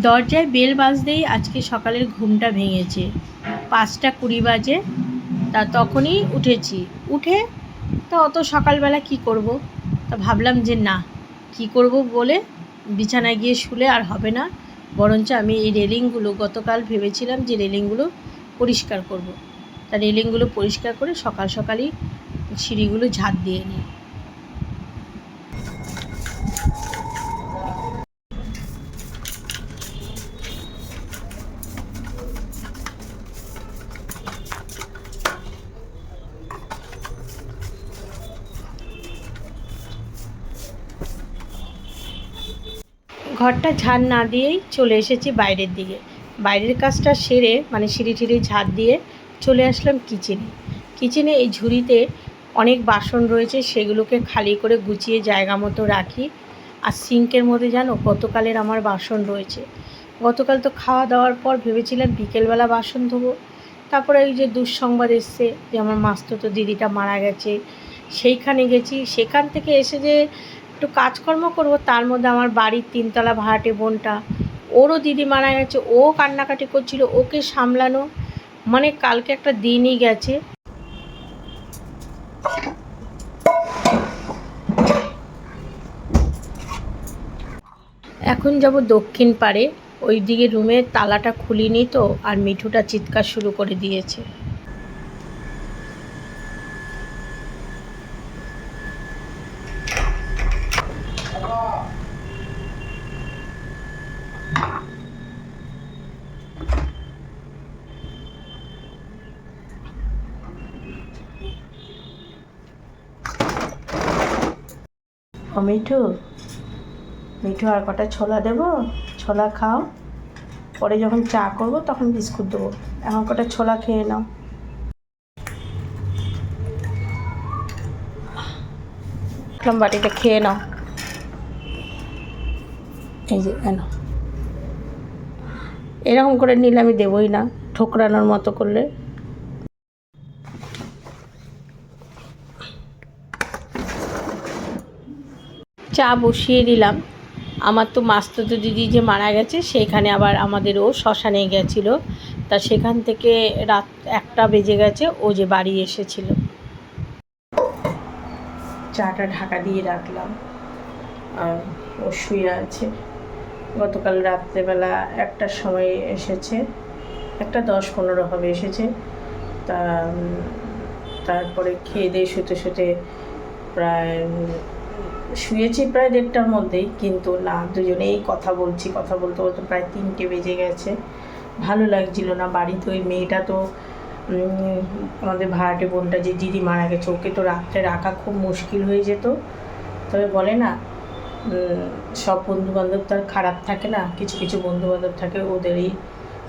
দরজায় বেল বাজতেই আজকে সকালের ঘুমটা ভেঙেছে। পাঁচটা কুড়ি বাজে, তা তখনই উঠেছি। উঠে তা অত সকালবেলা কি করব? তা ভাবলাম যে না, কি করব বলে বিছানায় গিয়ে শুলে আর হবে না। বরঞ্চ আমি এই রেলিংগুলো, গতকাল ভেবেছিলাম যে রেলিংগুলো পরিষ্কার করব। তা রেলিংগুলো পরিষ্কার করে সকাল সকালই সিঁড়িগুলো ঝাঁট দিয়ে নিই। ঘরটা ঝাড় না দিয়েই চলে এসেছি বাইরের দিকে। বাইরের কাজটা সেরে মানে সিঁড়ি টিড়ি ঝাড় দিয়ে চলে আসলাম কিচেনে। কিচেনে এই ঝুড়িতে অনেক বাসন রয়েছে, সেগুলোকে খালি করে গুছিয়ে জায়গা মতো রাখি। আর সিঙ্কের মধ্যে জানো, গতকালের আমার বাসন রয়েছে। গতকাল তো খাওয়া দাওয়ার পর ভেবেছিলাম বিকেলবেলা বাসন ধোবো। তারপরে ওই যে দুঃসংবাদ এসছে যে আমার মাস্তুতো দিদিটা মারা গেছে। সেইখানে গেছি, সেখান থেকে এসে যে একটু কাজকর্ম করব, তার মধ্যে আমার বাড়ির তিনতলা ভাড়াটে বোনটা। ওরও দিদি মারা গেছে ও কান্নাকাটি করছিল, ওকে সামলানো। মানে কালকে একটা দিনই গেছে। এখন যাব দক্ষিণ পাড়ে। ওই দিকে রুমের তালাটা খুলিনি তো, আর মিঠুটা চিৎকার শুরু করে দিয়েছে। মিঠু? মিঠু, আর কটা ছোলা দেবো? ছোলা খাও। পরে যখন চা করব, তখন বিস্কুট দেবো। এখন কটা ছোলা খেয়ে নাও। বাটিতে খেয়ে নাও। এই যে এনো এরকম করে নিলে আমি দেবই না। ঠোকরানোর মতো করলে। চা বসিয়ে দিলাম। আমার তো মাস্তুতো দিদি যে মারা গেছে, সেখানে আবার আমাদের আমাদেরও শ্মশানে গেছিল। তা সেখান থেকে রাত একটা বেজে গেছে, ও যে বাড়ি এসেছিল। চাটা ঢাকা দিয়ে রাখলাম। আর ও শুয়ে আছে। গতকাল রাত্রেবেলা একটার সময় এসেছে। একটা দশ পনেরো হবে এসেছে। তা তারপরে খেয়ে দিয়ে শুতে শুতে প্রায় শুয়েছি প্রায় দেড়টার মধ্যেই, কিন্তু না, দুজনেই কথা বলছি, কথা বলতে বলতে প্রায় তিনটে বেজে গেছে। ভালো লাগছিল না, বাড়িতে ওই মেয়েটা তো আমাদের ভাড়াটে বোনটা যে দিদি মারা গেছে, ওকে তো রাত্রে রাখা খুব মুশকিল হয়ে যেত। তবে বলে না সব বন্ধু বান্ধব তার খারাপ থাকে না, কিছু কিছু বন্ধু বান্ধব থাকে, ওদেরই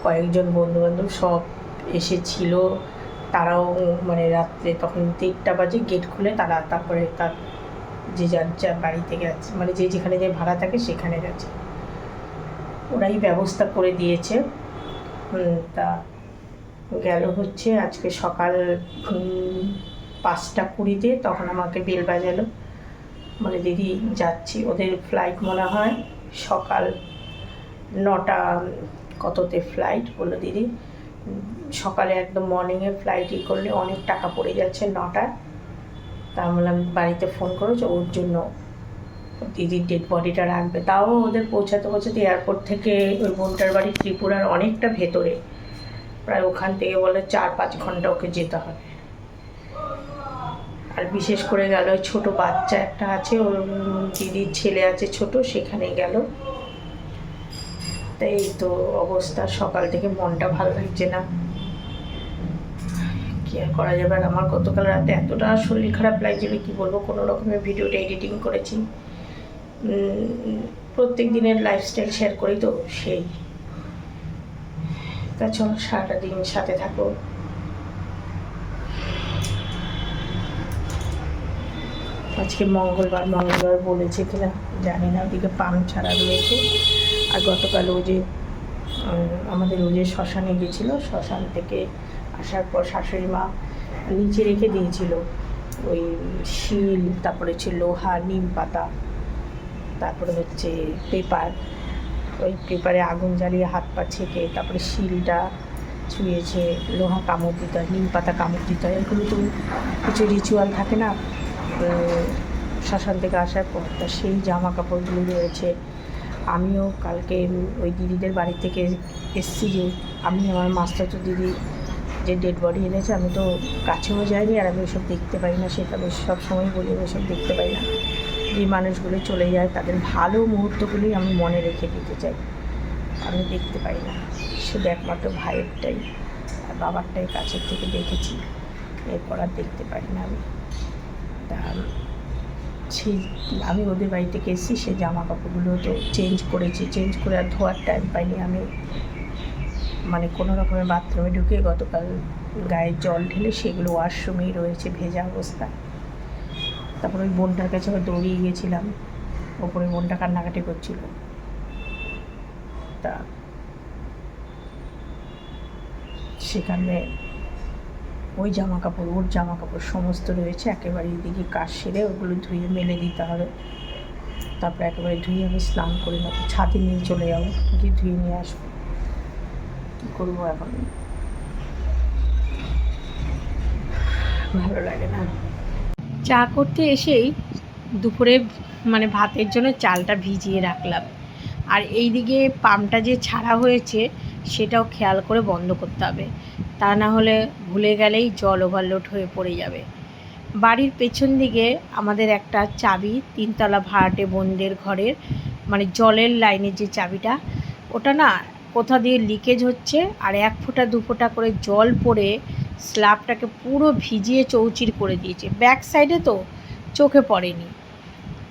কয়েকজন বন্ধু বান্ধব সব এসেছিল। তারাও মানে রাত্রে তখন দেড়টা বাজে, গেট খুলে তারা তারপরে তার যে যার যার বাড়িতে গেছে মানে যে যেখানে যে ভাড়া থাকে সেখানে গেছে। ওরাই ব্যবস্থা করে দিয়েছে। তা গেল হচ্ছে আজকে সকাল পাঁচটা কুড়িতে তখন আমাকে বেল বাজালো। বলে, দিদি, যাচ্ছি। ওদের ফ্লাইট মনে হয় সকাল নটা কততে ফ্লাইট বলল, দিদি সকালে একদম মর্নিংয়ে ফ্লাইট ই করলে অনেক টাকা পড়ে যাচ্ছে নটায়। তা বললাম বাড়িতে ফোন করেছ ওর জন্য দিদির ডেড বডিটা রাখবে। তাও ওদের পৌঁছাতে পৌঁছাতে এয়ারপোর্ট থেকে ওই বোনটার বাড়ি ত্রিপুরার অনেকটা ভেতরে। প্রায় ওখান থেকে বলে চার পাঁচ ঘণ্টা ওকে যেতে হবে। আর বিশেষ করে গেল ওই ছোটো বাচ্চা একটা আছে, ওর দিদির ছেলে আছে ছোট, সেখানে গেল। তাই তো অবস্থা, সকাল থেকে মনটা ভালো লাগছে না। কি আর করা যাবে? আর আমার গতকাল রাতে এতটা শরীর খারাপ লাগছিল, কি বলব? কোনো রকমের ভিডিওটা এডিটিং করেছি। প্রত্যেক দিনের লাইফস্টাইল শেয়ার করি তো, সেই। তা চলো, সারাটা দিন সাথে থাকো। আজকে মঙ্গলবার মঙ্গলবার বলেছে কিনা জানি না, ওদিকে পান ছাড়া রয়েছে। আর গতকাল ও যে আমাদের ও যে শ্মশানে গেছিল, শ্মশান থেকে আসার পর শাশুড়ি মা নিচে রেখে দিয়েছিল। ওই শিল, তারপরে হচ্ছে লোহা, নিম পাতা, তারপরে হচ্ছে পেপার। ওই পেপারে আগুন জ্বালিয়ে হাত পা ছেঁকে তারপরে শিলটা ছুঁয়েছে, লোহা কামড় দিতে হয়, নিম পাতা কামড় দিতে হয়। এগুলো তো কিছু রিচুয়াল থাকে না। শ্মশান থেকে আসার পর তা সেই জামা কাপড়গুলো রয়েছে। আমিও কালকে ওই দিদিদের বাড়ি থেকে এসছি যে, আমি আমার মাস্টারতো দিদি যে ডেড বডি এনেছে, আমি তো কাছেও যাইনি আর আমি ওসব দেখতে পাই না, সেটা বেশ সবসময় বলি, আমি ওসব দেখতে পাই না। যে মানুষগুলো চলে যায়, তাদের ভালো মুহূর্তগুলি আমি মনে রেখে দিতে চাই। আমি দেখতে পাই না। শুধু একমাত্র ভাইয়েরটাই আর বাবারটাই কাছের থেকে দেখেছি। এরপর আর দেখতে পারি না আমি। তা সেই আমি ওদের বাড়ি থেকে এসেছি সেই জামা কাপড়গুলো তো চেঞ্জ করেছি চেঞ্জ করে আর ধোয়ার টাইম পাইনি আমি। মানে কোনো রকমের বাথরুমে ঢুকে গতকাল গায়ে জল ঢেলে সেগুলো ওয়াশরুমেই রয়েছে, ভেজা অবস্থায়। তারপর ওই বোনটার কাছে আবার দৌড়িয়ে গেছিলাম ওপরে বোনটা কান্নাকাটি করছিল। তা সেখানে ওই জামা কাপড় ওর জামা কাপড় সমস্ত রয়েছে, একেবারে এদিকে কাজ সেরে ওগুলো ধুয়ে মেলে দিতে হবে। তারপরে একেবারে ধুয়ে আমি স্নান করে নেব, ছাদে নিয়ে চলে যাব, গিয়ে ধুয়ে নিয়ে আসব। করব এখন। ভালো লাগে না। চা করতে এসেই দুপুরে মানে ভাতের জন্য চালটা ভিজিয়ে রাখলাম। আর এইদিকে পাম্পটা যে ছাড়া হয়েছে, সেটাও খেয়াল করে বন্ধ করতে হবে। তা না হলে ভুলে গেলেই জল ওভারলোড হয়ে পড়ে যাবে। বাড়ির পেছন দিকে আমাদের একটা চাবি তিনতলা ভাড়াটে বোনদের ঘরের মানে জলের লাইনের যে চাবিটা, ওটা না কোথা দিয়ে লিকেজ হচ্ছে আর এক ফোঁটা, দু ফোঁটা করে জল পড়ে স্ল্যাবটাকে পুরো ভিজিয়ে চৌচির করে দিয়েছে। ব্যাক সাইডে তো চোখে পড়েনি।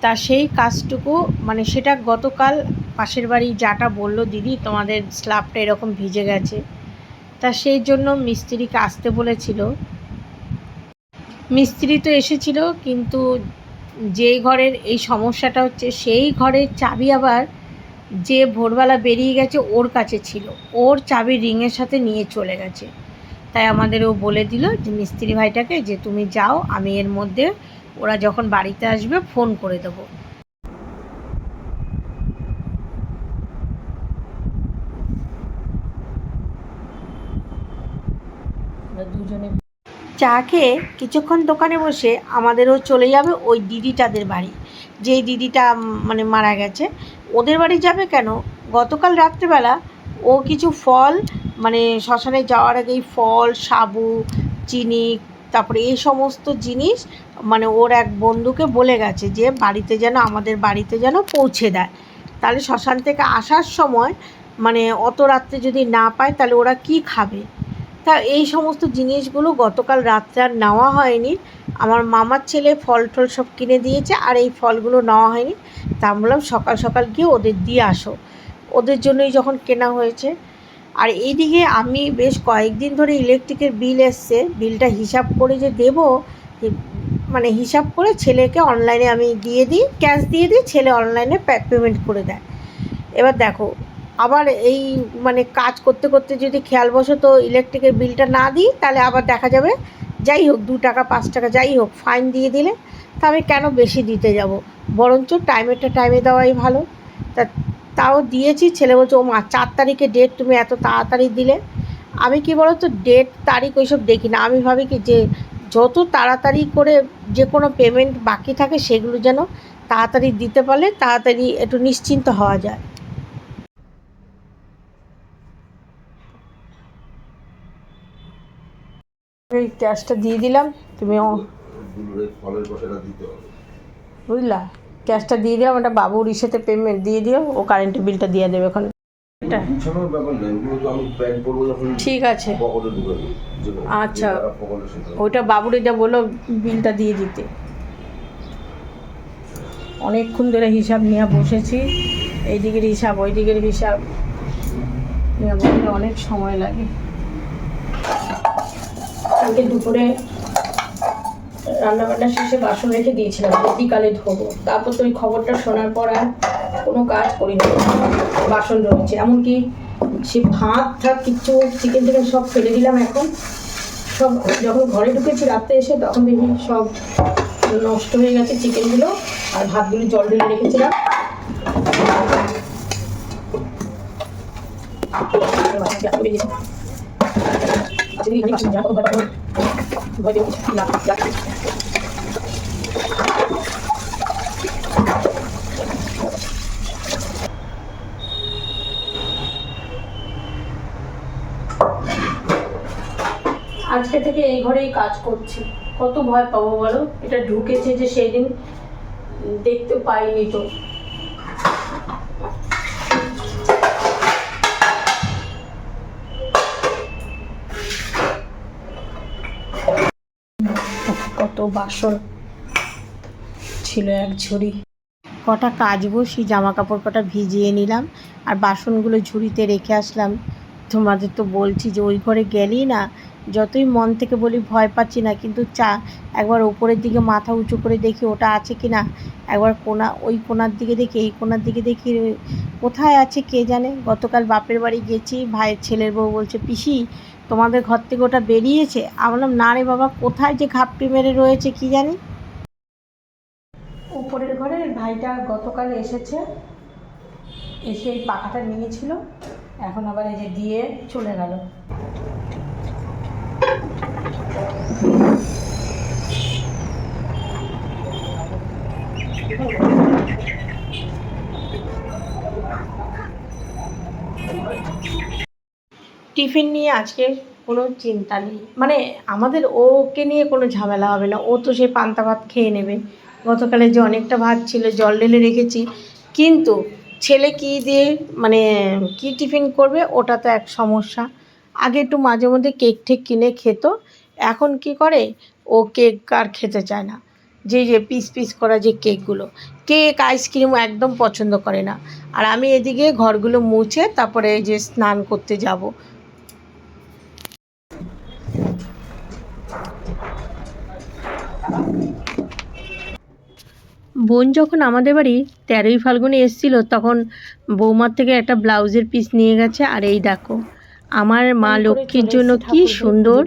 তা সেই কাজটুকু মানে সেটা গতকাল পাশের বাড়ি যাটা বলল, দিদি, তোমাদের স্ল্যাবটা এরকম ভিজে গেছে। তা সেই জন্য মিস্ত্রিকে আসতে বলেছিল। মিস্ত্রি তো এসেছিল, কিন্তু যেই ঘরের এই সমস্যাটা হচ্ছে, সেই ঘরের চাবি আবার যে ভোরবেলা বেরিয়ে গেছে ওর কাছে ছিল। ওর চাবি রিংয়ের সাথে নিয়ে চলে গেছে। তাই আমাদের ও বলে দিল যে মিস্ত্রি ভাইটাকে যে তুমি যাও আমি এর মধ্যে ওরা যখন বাড়িতে আসবে ফোন করে দেবো। দুজনে চা খেয়ে কিছুক্ষণ দোকানে বসে আমাদেরও চলে যাবে ওই দিদিটাদের বাড়ি। যেই দিদিটা মানে মারা গেছে ওদের বাড়ি যাবে কেন? গতকাল রাত্রেবেলা ও কিছু ফল মানে শ্মশানে যাওয়ার আগেই ফল, সাবু, চিনি, তারপরে এই সমস্ত জিনিস মানে ওর এক বন্ধুকে বলে গেছে যে বাড়িতে যেন, আমাদের বাড়িতে যেন পৌঁছে দেয়। তাহলে শ্মশান থেকে আসার সময় মানে অত রাত্রে যদি না পায়, তাহলে ওরা কি খাবে? তা এই সমস্ত জিনিসগুলো গতকাল রাত্রে আর নেওয়া হয়নি। আমার মামার ছেলে ফল টল সব কিনে দিয়েছে আর এই ফলগুলো নেওয়া হয়নি। তা বললাম, সকাল সকাল গিয়ে ওদের দিয়ে আসো। ওদের জন্যই যখন কেনা হয়েছে। আর এইদিকে আমি বেশ কয়েকদিন ধরে ইলেকট্রিকের বিল এসছে। বিলটা হিসাব করে যে দেব মানে হিসাব করে ছেলেকে অনলাইনে আমি দিয়ে দিই, ক্যাশ দিয়ে দিই, ছেলে অনলাইনে পেমেন্ট করে দেয়। এবার দেখো, আবার এই মানে কাজ করতে করতে যদি খেয়াল বসো তো ইলেকট্রিকের বিলটা না দিই, তাহলে আবার দেখা যাবে যাই হোক, দু টাকা, পাঁচ টাকা, যাই হোক ফাইন দিয়ে দিলে তা আমি কেন বেশি দিতে যাব? বরঞ্চ টাইমেরটা টাইমে দেওয়াই ভালো। তা তাও দিয়েছি, ছেলে বলছে, ও মা, চার তারিখে ডেট তুমি এত তাড়াতাড়ি দিলে? আমি কি বলো তো ডেট তারিখ ওইসব দেখি না। আমি ভাবি কি যে যত তাড়াতাড়ি করে যে কোনো পেমেন্ট বাকি থাকে, সেগুলো যেন তাড়াতাড়ি দিতে পারলে তাড়াতাড়ি একটু নিশ্চিন্ত হওয়া যায়। এই ক্যাশটা দিয়ে দিলাম তুমি বুঝলা? ক্যাশটা দিয়ে দিলাম ওটা বাবুর ইসেতে পেমেন্ট দিয়ে দিও ও কারেন্টের বিলটা দিয়ে দেবে এখন ঠিক আছে। আচ্ছা। ওইটা বাবুরে যা বলল বিলটা দিয়ে দিতে। অনেকক্ষণ ধরে হিসাব নিয়ে বসেছি এই দিকের হিসাব ওই দিকের হিসাব। নিয়ে বললে অনেক সময় লাগে। কালকে দুপুরে রান্নাবান্না শেষে বাসন রেখে দিয়েছিলাম বিকালে ধোবো। তারপর তো ওই খবরটা শোনার পর আর কোনো কাজ করিনি। বাসন রয়েছে। এমনকি সে ভাত ঠাত কিচ্ছু চিকেন টিকেন সব ফেলে দিলাম এখন। সব যখন ঘরে ঢুকেছি রাত্রে এসে তখন দেখি সব নষ্ট হয়ে গেছে চিকেনগুলো আর ভাতগুলো জল ঢেলে রেখেছিলাম। আচ্ছা, দেখি এখানে বাসন জামা কাপড় ভয় পেয়ে গেছি। না, যাক। আজকে থেকে এই ঘরেই কাজ করছি। কত ভয় পাবো বলো? এটা ঢুকেছে যে সেই দিন দেখতে পাইনি তো। বাসন ছিল এক ঝুড়ি। কটা কাচবো, সেই জামা কাপড় কটা ভিজিয়ে নিলাম আর বাসনগুলো ঝুড়িতে রেখে আসলাম। তোমাদের তো বলছি যে ওই ঘরে গেলেই না, যতই মন থেকে বলি ভয় পাচ্ছি না, কিন্তু চা একবার ওপরের দিকে মাথা উঁচু করে দেখি ওটা আছে কি না। একবার কোনা, ওই কোনার দিকে দেখি, এই কোনার দিকে দেখি, কোথায় আছে কে জানে? গতকাল বাপের বাড়ি গেছি, ভাইয়ের ছেলের বউ বলছে, পিসি তোমাদের ঘর থেকে ওটা বেরিয়েছে? আমি বললাম, না রে বাবা, কোথায় যে ঘাপটি মেরে রয়েছে কি জানি? উপরের ঘরে ভাইটা গতকাল এসেছে, এসে এই পাখাটা নিয়েছিল। এখন আবার এই যে দিয়ে চলে গেল। টিফিন নিয়ে আজকে কোনো চিন্তা নেই। মানে আমাদের ওকে নিয়ে কোনো ঝামেলা হবে না। ও তো সে পান্তা ভাত খেয়ে নেবে। গতকালে যে অনেকটা ভাত ছিল, জল ঢেলে রেখেছি। কিন্তু ছেলে কি দিয়ে মানে কি টিফিন করবে, ওটা তো এক সমস্যা। আগে একটু মাঝে মধ্যে কেক ঠেক কিনে খেত। এখন কি করে? ও কেক আর খেতে চায় না। যে যে পিস পিস করা যে কেকগুলো। কেক, আইসক্রিম একদম পছন্দ করে না। আর আমি এদিকে ঘরগুলো মুছে তারপরে যে স্নান করতে যাব। বোন যখন আমাদের বাড়ি তেরোই ফাল্গুনে এসেছিল তখন বৌমার থেকে একটা ব্লাউজের পিস নিয়ে গেছে। আর এই দেখো আমার মা লক্ষ্মীর জন্য কি সুন্দর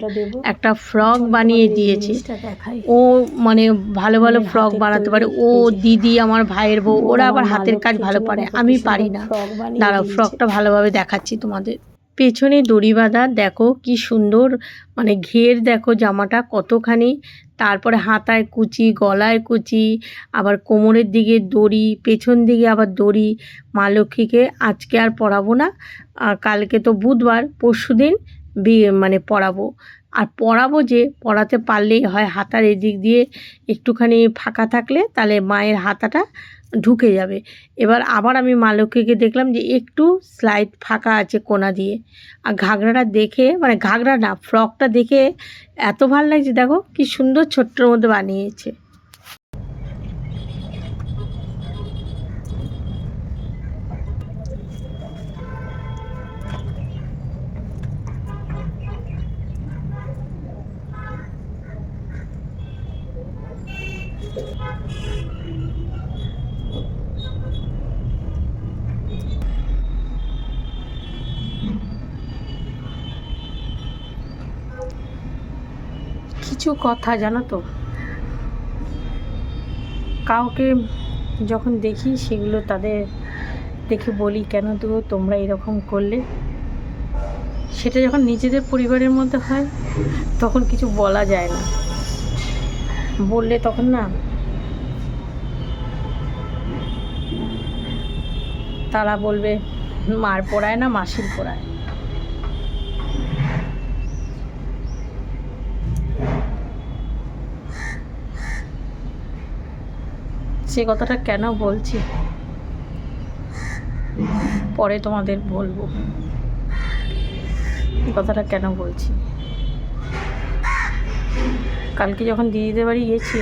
একটা ফ্রক বানিয়ে দিয়েছে। ও মানে ভালো ভালো ফ্রক বানাতে পারে। ও দিদি আমার ভাইয়ের বউ ওরা আবার হাতের কাজ ভালো পারে। আমি পারি না। দাঁড়াও ফ্রকটা ভালোভাবে দেখাচ্ছি তোমাদের। পেছনে দড়ি বাঁধা, দেখো কি সুন্দর মানে ঘের দেখো জামাটা কতখানি। তারপরে হাতায় কুচি, গলায় কুচি, আবার কোমরের দিকে দড়ি, পেছন দিকে আবার দড়ি। মা লক্ষ্মীকে আজকে আর পরাবো না কালকে তো বুধবার, পরশু দিন বিয়ে মানে পরাবো আর পরাবো যে পরাতে পারলেই হয় হাতার এদিক দিয়ে একটুখানি ফাঁকা থাকলে, তাহলে মায়ের হাতাটা ঢুকে যাবে। এবার আবার আমি মা লক্ষ্মীকে দেখলাম যে একটু স্লাইড ফাঁকা আছে কোনা দিয়ে। আর ঘাগড়াটা দেখে মানে ঘাগড়া না ফ্রকটা দেখে এত ভালো লাগছে, দেখো কি সুন্দর ছোট্টর মধ্যে বানিয়েছে। কিছু কথা জানো তো? কাউকে যখন দেখি সেগুলো তাদের দেখে বলি, কেন তো তোমরা এরকম করলে? সেটা যখন নিজেদের পরিবারের মধ্যে হয়, তখন কিছু বলা যায় না। বললে তখন না তারা বলবে, মার পড়ায় না, মাসির পড়ায়। সে কথাটা কেন বলছি? পরে তোমাদের বলব। এই কথাটা কেন বলছি? কালকে যখন দিদিদের বাড়ি গেছি,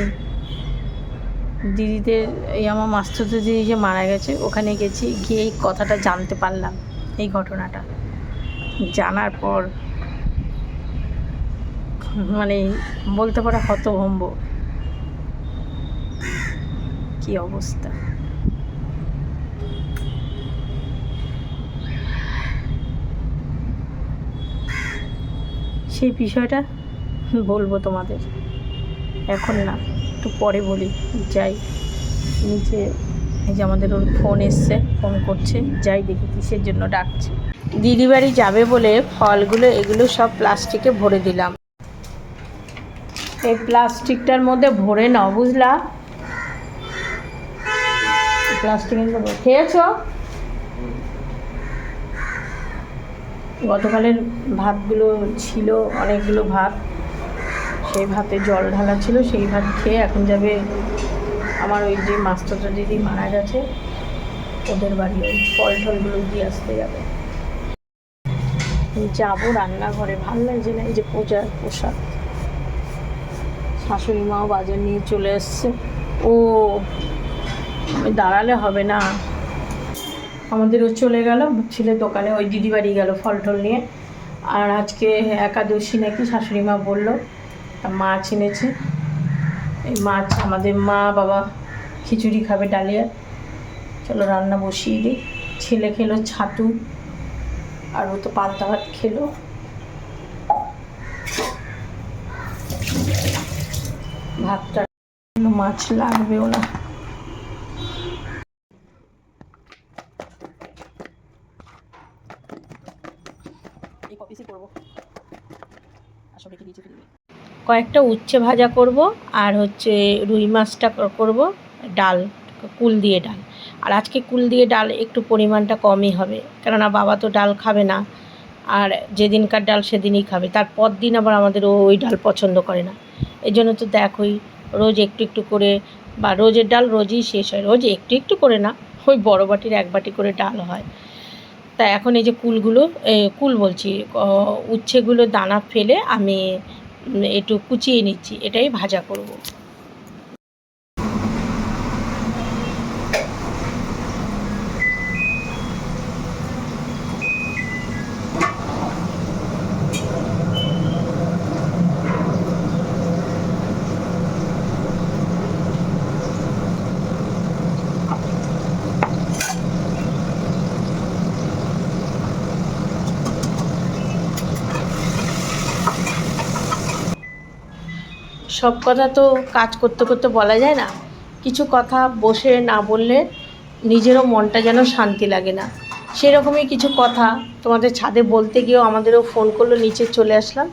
দিদিদের এই আমার মাস্টার দিদি যে মারা গেছে, ওখানে গেছি, গিয়ে এই কথাটা জানতে পারলাম, এই ঘটনাটা। জানার পর মানে বলতে পারা হতভম্ব। কি অবস্থা? সেই বিষয়টা বলব তোমাদের। এখন না, একটু পরে বলি, যাই। নিচে এই যে আমাদের ওর ফোন এসছে, ফোন করছে, যাই দেখি কিসের জন্য ডাকছে। দিদি বাড়ি যাবে বলে ফলগুলো, এগুলো সব প্লাস্টিকে ভরে দিলাম। এই প্লাস্টিকটার মধ্যে ভরে নাও, বুঝলা? মধ্যে খেয়েছো? গতকালের ভাতগুলো ছিল, অনেকগুলো ভাত। সেই ভাতে জল ঢালা ছিল, সেই ভাত খেয়ে এখন যাবে আমার ওই যে মাস্টারটা দিদি মারা গেছে। ওদের বাড়ি ওই ফল টলগুলো দিয়ে আসতে যাবে। যাব রান্নাঘরে, ভালো লাগছে না এই যে পূজার পোশাক শাশুড়ি মাও বাজার নিয়ে চলে এসছে। ও দাঁড়ালে হবে না। আমাদেরও চলে গেল, ছেলে দোকানে ওই দিদি বাড়ি গেল ফল টল নিয়ে। আর আজকে একাদশী নাকি শাশুড়ি মা বলল মাছ এনেছে। এই মাছ আমাদের মা বাবা খিচুড়ি খাবে ডালিয়া। চলো রান্না বসিয়ে দিই। ছেলে খেলো ছাতু, আর ও তো পান্তা ভাত খেলো। ভাতটা মাছ লাগবেও না। কয়েকটা উচ্ছে ভাজা করব, আর হচ্ছে রুই মাছটা করব, ডাল, কুল দিয়ে ডাল। আর আজকে কুল দিয়ে ডাল একটু পরিমাণটা কমই হবে, কেননা বাবা তো ডাল খাবে না, আর যেদিনকার ডাল সেদিনই খাবে। তারপর দিন আবার আমাদের ও ওই ডাল পছন্দ করে না। এই জন্য তো দেখোই, রোজ একটু একটু করে, বা রোজের ডাল রোজই শেষ হয়। রোজ একটু একটু করে না, ওই বড় বাটির এক বাটি করে ডাল হয়। তা এখন এই যে কুলগুলো কুল বলছি উচ্ছেগুলো দানা ফেলে আমি একটু কুচিয়ে নিচ্ছি, এটাই ভাজা করব। সব কথা তো কাজ করতে করতে বলা যায় না। কিছু কথা বসে না বললে নিজেরও মনটা যেন শান্তি লাগে না। সেরকমই কিছু কথা তোমাদের ছাদে বলতে গিয়েও আমাদেরও ফোন করল, নিচে চলে আসলাম।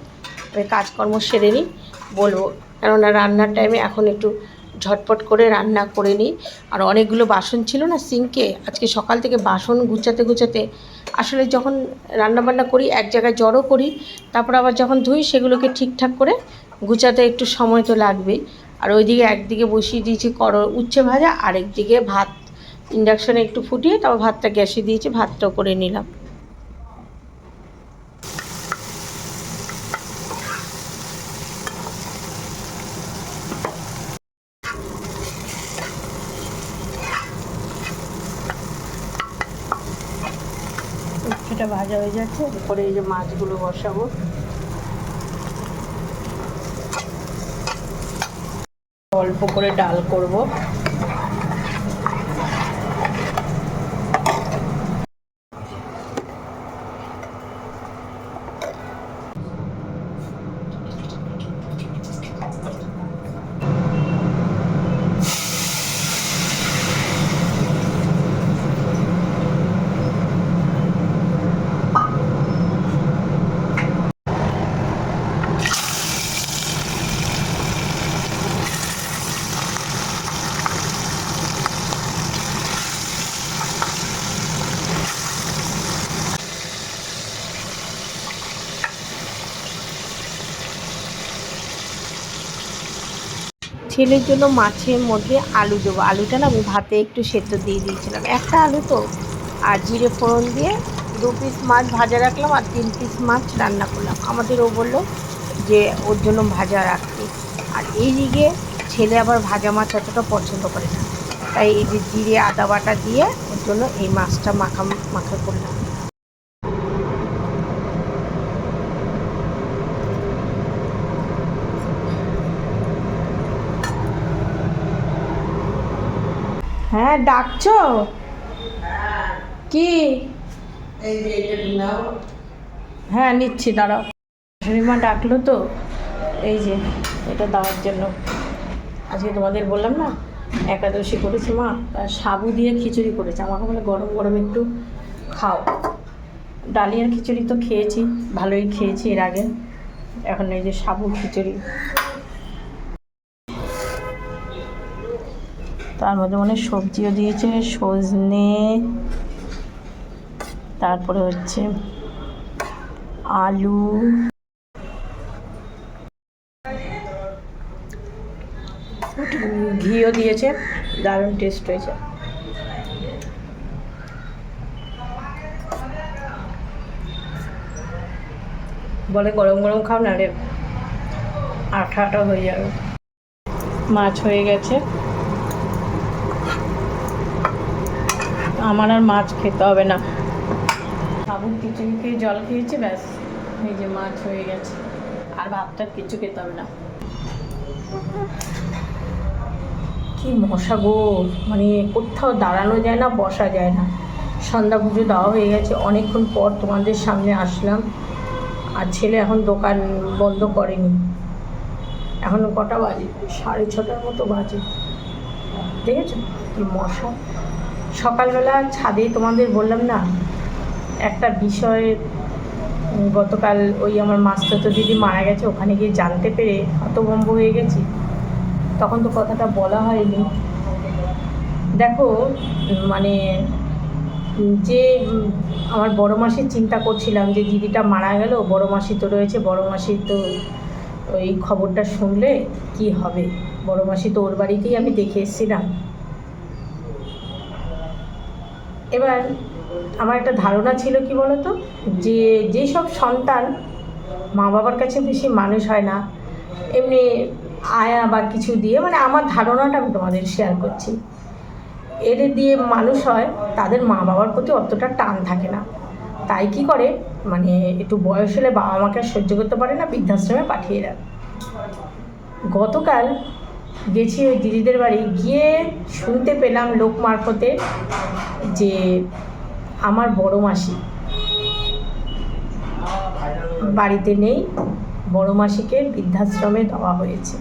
আমি কাজকর্ম সেরে নিই, বলব। কেননা রান্নার টাইমে এখন একটু ঝটপট করে রান্না করে নিই। আর অনেকগুলো বাসন ছিল না সিঙ্কে আজকে সকাল থেকে বাসন গুছাতে গুছাতে আসলে যখন রান্নাবান্না করি, এক জায়গায় জড়ো করি, তারপর আবার যখন ধুই, সেগুলোকে ঠিকঠাক করে গুছাতে একটু সময় তো লাগবেই। আর ওইদিকে একদিকে বসিয়ে দিয়েছি কর, উচ্ছে ভাজা, আরেকদিকে ভাত। ইন্ডাকশানে একটু ফুটিয়ে তারপর ভাতটা গ্যাসে দিয়েছি, ভাতটাও করে নিলাম। ভাজা হয়ে যাচ্ছে এরপরে এই যে মাছগুলো বসাবো। অল্প করে ডাল করব। ছেলের জন্য মাছের মধ্যে আলু দেবো। আলুটা না আমি ভাতে একটু সেদ্ধ দিয়ে দিয়েছিলাম। একটা আলু তো। আর জিরে ফোড়ন দিয়ে দু পিস মাছ ভাজা রাখলাম আর তিন পিস মাছ রান্না করলাম। আমাদের ও বলল যে, ওর জন্য ভাজা রাখতে। আর এই দিকে ছেলে আবার ভাজা মাছ অতটা পছন্দ করে না। তাই এই যে জিরে আদা বাটা দিয়ে ওর জন্য এই মাছটা মাখা মাখা করলাম। হ্যাঁ ডাকছো? কি? হ্যাঁ নিচ্ছি দাঁড়াও। শাশুড়িমা ডাকলো তো। এই যে এটা দেওয়ার জন্য। আজকে তোমাদের বললাম না একাদশী করেছে মা সাবু দিয়ে খিচুড়ি করেছে। আমাকে বলে গরম গরম একটু খাও। ডালিয়ার খিচুড়ি তো খেয়েছি ভালোই খেয়েছি এর আগে। এখন এই যে সাবু খিচুড়ি। তার মধ্যে মানে সবজিও দিয়েছে, সজনে, তারপরে হচ্ছে আলু। ঘিও দিয়েছে, দারুণ টেস্ট হয়েছে। বলে গরম গরম খাও না রে আঠা আঠা হয়ে যাবে। মাছ হয়ে গেছে। আমার আর মাছ খেতে হবে না। সাবুন খিচুড়ি খেয়ে জল খেয়েছে, ব্যাস, এই যে মাছ হয়ে গেছে। আর ভাতটা কিছু খেতে হবে না। কি মশা গো মানে কোথাও দাঁড়ানো যায় না, বসা যায় না। সন্ধ্যা পুজো দেওয়া হয়ে গেছে, অনেকক্ষণ পর তোমাদের সামনে আসলাম। আর ছেলে এখন দোকান বন্ধ করেনি। এখনও কটা বাজে? সাড়ে ছটার মতো বাজে। দেখেছ কি মশা? সকালবেলা ছাদে তোমাদের বললাম না, একটা বিষয় গতকাল ওই আমার মাস্টার দিদি মারা গেছে, ওখানে গিয়ে জানতে পেরে হতভম্ব হয়ে গেছি। তখন তো কথাটা বলা হয়নি। দেখো মানে যে, আমার বড় মাসির চিন্তা করছিলাম যে দিদিটা মারা গেল, বড় মাসি তো রয়েছে, বড় মাসি তো ওই খবরটা শুনলে কি হবে? বড় মাসি তো ওর বাড়িতেই আমি দেখে এসেছিলাম। এবার আমার একটা ধারণা ছিল কি বলতো? যে যেসব সন্তান মা বাবার কাছে বেশি মানুষ হয় না, এমনি আয়া বা কিছু দিয়ে মানে আমার ধারণাটা আমি তোমাদের শেয়ার করছি। এদের দিয়ে মানুষ হয়, তাদের মা বাবার প্রতি অতটা টান থাকে না। তাই কি করে? মানে একটু বয়স হলে বাবা মাকে সহ্য করতে পারে না, বৃদ্ধাশ্রমে পাঠিয়ে দেয়। গতকাল গেছি ওই দিদিদের বাড়ি গিয়ে শুনতে পেলাম লোক মারফতে যে আমার বড় মাসি। বাড়িতে নেই, বড় মাসিকে বৃদ্ধাশ্রমে দেওয়া হয়েছে।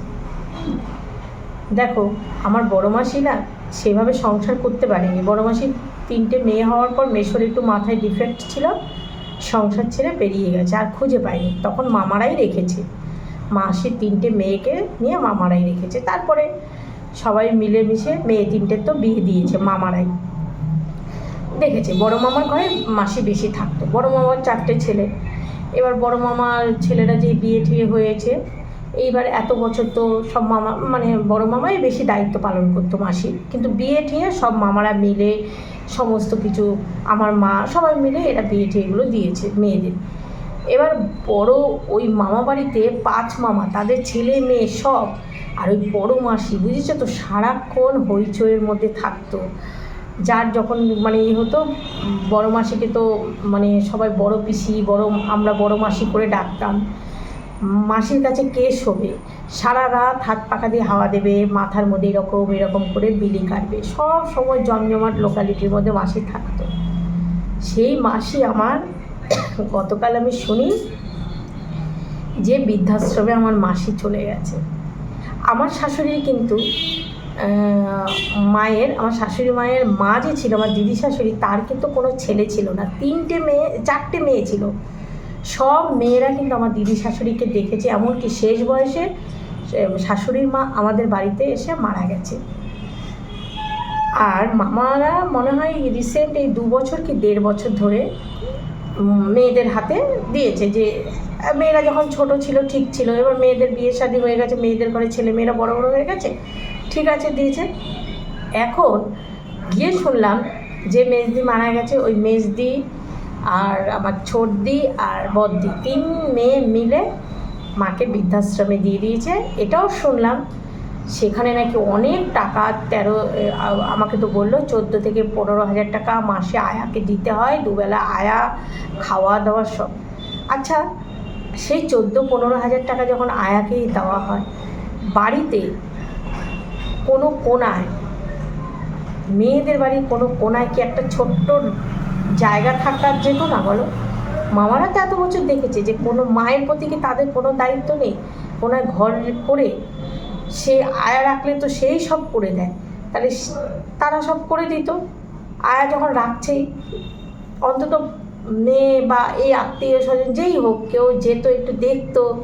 দেখো, আমার বড় মাসি না সেভাবে সংসার করতে পারেনি। বড় মাসির তিনটে মেয়ে হওয়ার পর মেশোর একটু মাথায় ডিফেক্ট ছিল, সংসার ছেড়ে বেরিয়ে গেছে, আর খুঁজে পায়নি তখন মামারাই রেখেছে। মাসির তিনটে মেয়েকে নিয়ে মামারাই রেখেছে। তারপরে সবাই মিলেমিশে মেয়ে তিনটের তো বিয়ে দিয়েছে মামারাই দেখেছে, বড় মামার ঘরে মাসি বেশি থাকতো। বড় মামার চারটে ছেলে। এবার বড় মামার ছেলেরা যে বিয়ে ঠিয়ে হয়েছে, এইবার এত বছর তো সব মামা মানে বড় মামাই বেশি দায়িত্ব পালন করতো মাসি। কিন্তু বিয়ে ঠিয়ে সব মামারা মিলে সমস্ত কিছু, আমার মা সবাই মিলে এরা বিয়ে ঠিয়েগুলো দিয়েছে মেয়েদের। এবার বড় ওই মামা বাড়িতে পাঁচ মামা, তাদের ছেলে মেয়ে সব, আর ওই বড় মাসি, বুঝেছ তো, সারাক্ষণ হইচইয়ের মধ্যে থাকতো। যার যখন মানে ই হতো, বড় মাসিকে তো মানে সবাই বড় পিসি, বড়, আমরা বড় মাসি করে ডাকতাম। মাসির কাছে কে শোবে সারা রাত হাত পাখা দিয়ে হাওয়া দেবে, মাথার মধ্যে এরকম এরকম করে বিলি কাটবে, সব সময় জমজমাট লোকালিটির মধ্যে মাসি থাকতো। সেই মাসি আমার গতকাল আমি শুনি যে বৃদ্ধাশ্রমে আমার মাসি চলে গেছে। আমার শাশুড়ি কিন্তু মায়ের, আমার শাশুড়ি মায়ের মা যে ছিল, আমার দিদি শাশুড়ি, তার কিন্তু কোনো ছেলে ছিল না। তিনটে মেয়ে, চারটে মেয়ে ছিল। সব মেয়েরা কিন্তু আমার দিদি শাশুড়িকে দেখেছে। এমনকি শেষ বয়সে শাশুড়ির মা আমাদের বাড়িতে এসে মারা গেছে। আর মামারা মনে হয় রিসেন্ট এই দু বছর কি দেড় বছর ধরে মেয়েদের হাতে দিয়েছে যে মেয়েরা যখন ছোট ছিল, ঠিক ছিল। এবার মেয়েদের বিয়ে শাদী হয়ে গেছে, মেয়েদের ঘরে ছেলে মেয়েরা বড় বড় হয়ে গেছে, ঠিক আছে, দিয়েছে। এখন গিয়ে শুনলাম যে মেজদি মারা গেছে, ওই মেজদি আর আমার ছোটদি আর বদ্দি তিন মেয়ে মিলে মাকে বৃদ্ধাশ্রমে দিয়ে দিয়েছে। এটাও শুনলাম সেখানে নাকি অনেক টাকা তেরো আমাকে তো বলল চোদ্দ থেকে পনেরো হাজার টাকা মাসে আয়াকে দিতে হয়, দুবেলা আয়া, খাওয়া দাওয়া সব। আচ্ছা সেই চোদ্দ পনেরো হাজার টাকা যখন আয়াকেই দেওয়া হয়, বাড়িতে কোনো কোনায়, মেয়েদের বাড়ির কোনো কোনায় কি একটা ছোট্ট জায়গা থাকার যেত না বলো? মামারা তো এত বছর দেখেছে যে কোনো মায়ের প্রতি কি তাদের কোনো দায়িত্ব নেই? কোনায় ঘর করে সে আয়া রাখলে তো সেই সব করে দেয়। তাহলে তারা সব করে দিত। আয়া যখন রাখছেই অন্তত মেয়ে বা এই আত্মীয় স্বজন যেই হোক, কেউ যেত, একটু দেখতো,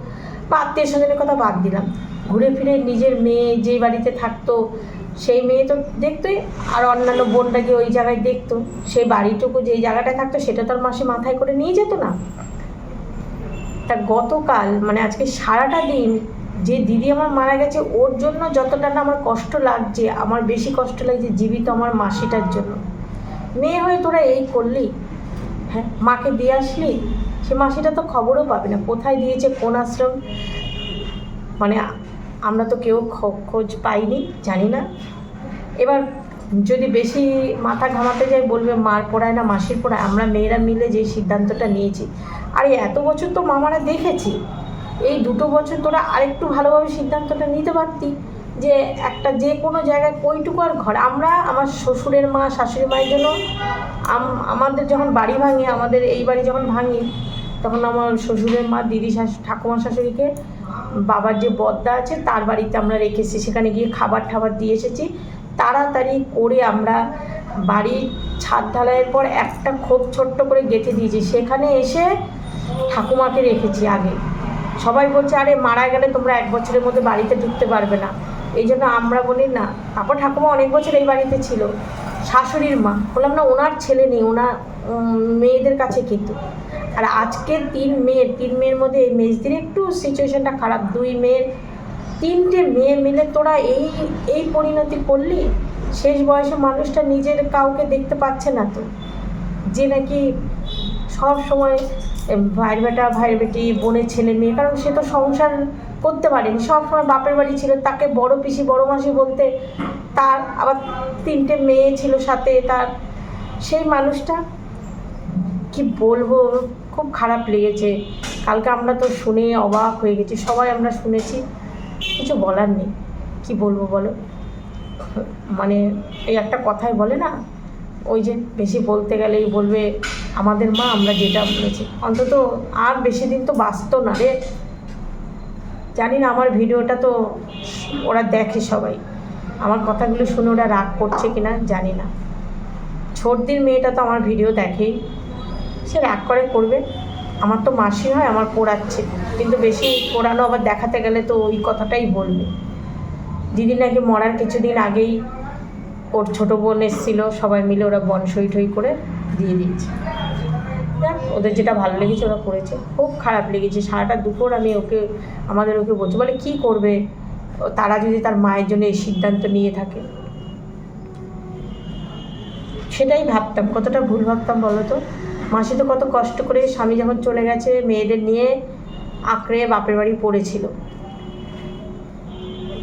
বা আত্মীয় স্বজনের কথা বাদ দিলাম। ঘুরে ফিরে নিজের মেয়ে যে বাড়িতে থাকতো, সেই মেয়ে তো দেখতোই, আর অন্যান্য বোনটা গিয়ে ওই জায়গায় দেখতো। সেই বাড়িটুকু যেই জায়গাটায় থাকতো, সেটা তো আর মাসে মাথায় করে নিয়ে যেত না। তা গতকাল মানে আজকে সারাটা দিন যে দিদি আমার মারা গেছে, ওর জন্য যতটা না আমার কষ্ট লাগছে, আমার বেশি কষ্ট লাগছে জীবিত আমার মাসিটার জন্য। মেয়ে হয়ে তোরা এই করলি? হ্যাঁ মাকে দিয়ে আসলি? সে মাসিটা তো খবরও পাবে না। কোথায় দিয়েছে, কোন আশ্রম? মানে আমরা তো কেউ খোঁজ পাইনি, জানি না। এবার যদি বেশি মাথা ঘামাতে যাই বলবে মার পড়ায় না, মাসির পড়ায়। আমরা মেয়েরা মিলে যে সিদ্ধান্তটা নিয়েছি। আরে, এত বছর তো মামারা দেখেছি। এই দুটো বছর তোরা আরেকটু ভালোভাবে সিদ্ধান্তটা নিতে পারতি যে একটা যে কোনো জায়গায় কইটুকু আর ঘর। আমরা আমার শ্বশুরের মা শাশুড়ি মায়ের জন্য আমাদের যখন বাড়ি ভাঙি, আমাদের এই বাড়ি যখন ভাঙি, তখন আমার শ্বশুরের মা, দিদি শাশু, ঠাকুমা শাশুড়িকে বাবার যে বদ্দা আছে তার বাড়িতে আমরা রেখেছি। সেখানে গিয়ে খাবার ঠাবার দিয়ে এসেছি। তাড়াতাড়ি করে আমরা বাড়ির ছাদ ঢালাইয়ের পর একটা খুব ছোট্ট করে গেঁথে দিয়েছি। সেখানে এসে ঠাকুমাকে রেখেছি আগে। সবাই বলছে, আরে, মারা গেলে তোমরা এক বছরের মধ্যে বাড়িতে ঢুকতে পারবে না। এই জন্য আমরা বলি, না তারপর ঠাকুমা অনেক বছর এই বাড়িতে ছিল। শাশুড়ির মা। বললাম, না, ওনার ছেলে নেই ওনার মেয়েদের কাছে কিন্তু। আর আজকে তিন মেয়ের তিন মেয়ের মধ্যে এই মেজদির একটু সিচুয়েশনটা খারাপ। দুই মেয়ের, তিনটে মেয়ে মিলে তোরা এই এই পরিণতি করলি? শেষ বয়সে মানুষটা নিজের কাউকে দেখতে পাচ্ছে না তো? যে নাকি সব সময় ভাইয়ের বেটা, ভাইয়ের বেটি, বোনের ছেলে, মেয়ে, কারণ সে তো সংসার করতে পারেনি। সব সময় বাপের বাড়ি ছিল, তাকে বড় পিসি, বড় মাসি বলতে তার আবার তিনটে মেয়ে ছিল সাথে তার। সেই মানুষটা কি বলব, খুব খারাপ লেগেছে। কালকে আমরা তো শুনে অবাক হয়ে গেছি, সবাই আমরা শুনেছি, কিছু বলার নেই। কি বলব বলো? মানে এই একটা কথাই বলে না, ওই যে বেশি বলতে গেলেই বলবে আমাদের মা, আমরা যেটা বলেছি। অন্তত আর বেশি দিন তো বাঁচতো না রে। জানি না, আমার ভিডিওটা তো ওরা দেখে সবাই। আমার কথাগুলো শুনে ওরা রাগ করছে কিনা জানি না। ছোটদিন মেয়েটা তো আমার ভিডিও দেখেই। সে রাগ করে, করবে। আমার তো মাসি হয়, আমার পোড়াচ্ছে। কিন্তু বেশি পোড়ানো আবার দেখাতে গেলে তো ওই কথাটাই বলবে। দিদি নাকি মরার কিছুদিন আগেই ওর ছোটো বোন এসেছিল, সবাই মিলে ওরা বন সই টই করে দিয়ে দিয়েছে। ওদের যেটা ভালো লেগেছে ওরা করেছে। খুব খারাপ লেগেছে। সারাটা দুপুর আমি ওকে, আমাদের ওকে বলছি, বলে, কী করবে? তারা যদি তার মায়ের জন্য এই সিদ্ধান্ত নিয়ে থাকে। সেটাই ভাবতাম। কতটা ভুল ভাবতাম বলো তো? মাসি তো কত কষ্ট করে স্বামী যখন চলে গেছে, মেয়েদের নিয়ে আঁকড়ে বাপের বাড়ি পড়েছিল।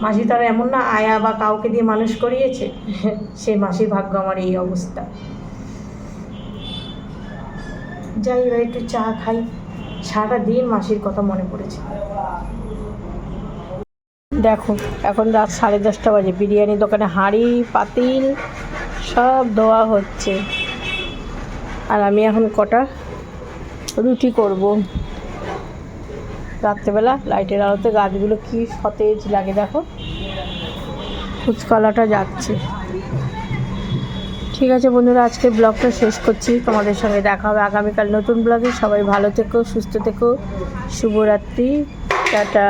মাসি তার এমন না, আয়া বা কাউকে দিয়ে মানুষ করিয়েছে। সে মাসির ভাগ্য আমার এই অবস্থা। যাই, এবার একটু চা খাই। সারাটা দিন মাসির কথা মনে পড়েছে। দেখো, এখন রাত সাড়ে দশটা বাজে। বিরিয়ানি দোকানে হাঁড়ি, পাতিল, সব দেওয়া হচ্ছে। আর আমি এখন কটা রুটি করব। রাত্রেবেলা লাইটের আলোতে গাছগুলো কি সতেজ লাগে দেখো। ফুচকলাটা যাচ্ছে। ঠিক আছে বন্ধুরা আজকে ব্লগটা শেষ করছি। তোমাদের সঙ্গে দেখা হবে আগামীকাল নতুন ব্লগে। সবাই ভালো থেকো, সুস্থ থেকো। শুভরাত্রি। টাটা।